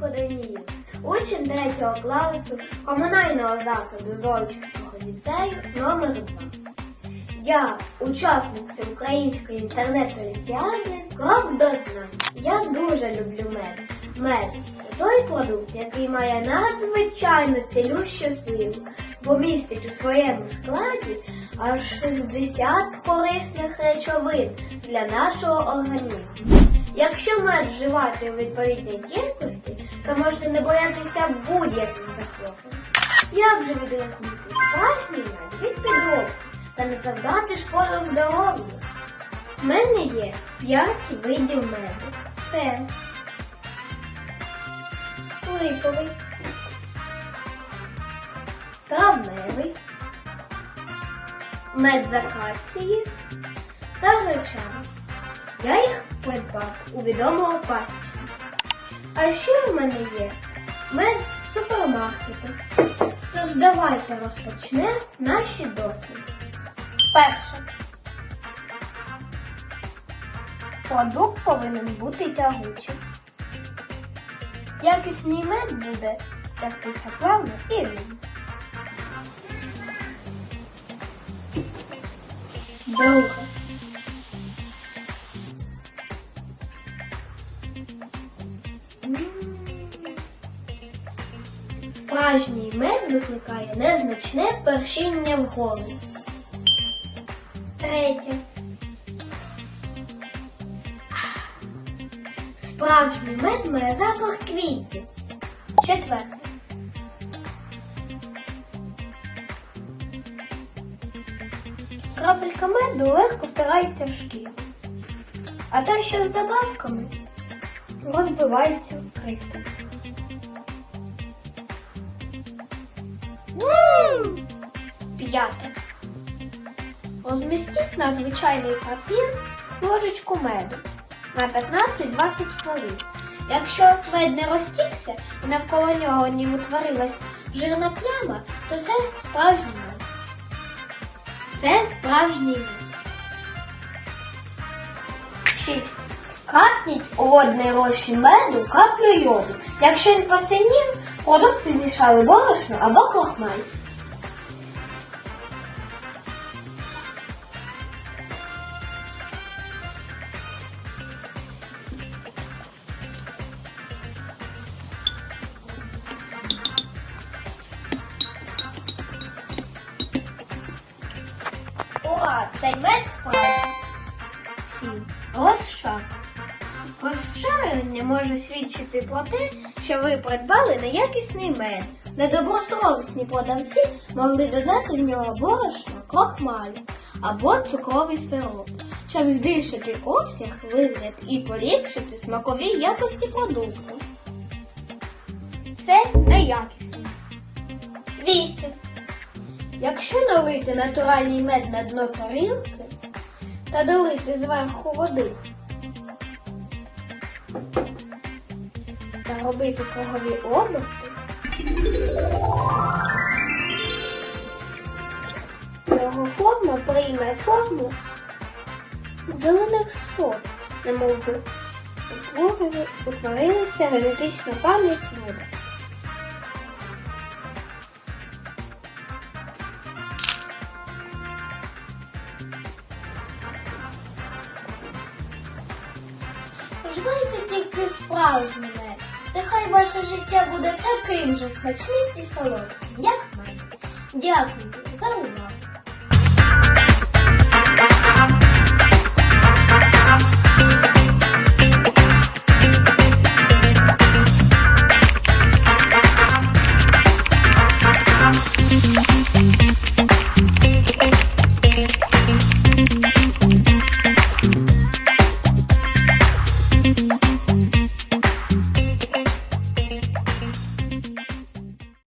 Коденія, учень 3 класу комунального закладу Золочівського ліцею номер 2 Я, учасник всеукраїнської інтернет-олімпіади, Клав. Я дуже люблю мед. Мед це той продукт, який має надзвичайно цілющу силу, бо містить у своєму складі аж 60 корисних речовин для нашого організму. Якщо мед вживати у відповідній кількості, то можна не боятися будь-яких захворювань. Як же відрізнити справжній мед від підробки та не завдати шкоду здоров'ю? В мене є 5 видів меду. Це липовий, травневий, мед з акації та гречаний. Я їх придбав у відомого пасічника. А ще в мене є мед з супермаркету. Тож давайте розпочнемо наші досліди. Перше. Продукт повинен бути тягучим. Якісний мед буде тягтися плавно і рівно. Друге. Справжній мед викликає незначне першіння в голові. Третє. Справжній мед має запах квітів. Четверте. Крапелька меду легко втирається в шкіру. А те, що з добавками, розбивається в крихтах. П'яте. Розмістіть на звичайний папір ложечку меду на 15-20 хвилин. Якщо мед не розтікся і навколо нього не утворилась жирна пляма, то це справжній мед. Це справжній мед. 6. Капніть у водний розчин меду каплю йоду. Якщо він посинів, продукт підмішали борошно або крохмаль. Ура, цей мед справді. Сім. Розшар. Розшарення може свідчити про те, що ви придбали неякісний мед. Недобросовісні продавці могли додати в нього борошно, крохмаль або цукровий сироп, щоб збільшити обсяг, вигляд і поліпшити смакові якості продукту. Це неякісний. Вісім. Якщо налити натуральний мед на дно тарілки та долити зверху води та робити кругові оберти, його форма прийме форму зелених сот, немов би утворили- утворилася генетична пам'ять. Вживайте тільки справжній мед. Нехай ваше життя буде таким же смачним і солодким, як мене. Дякую за увагу.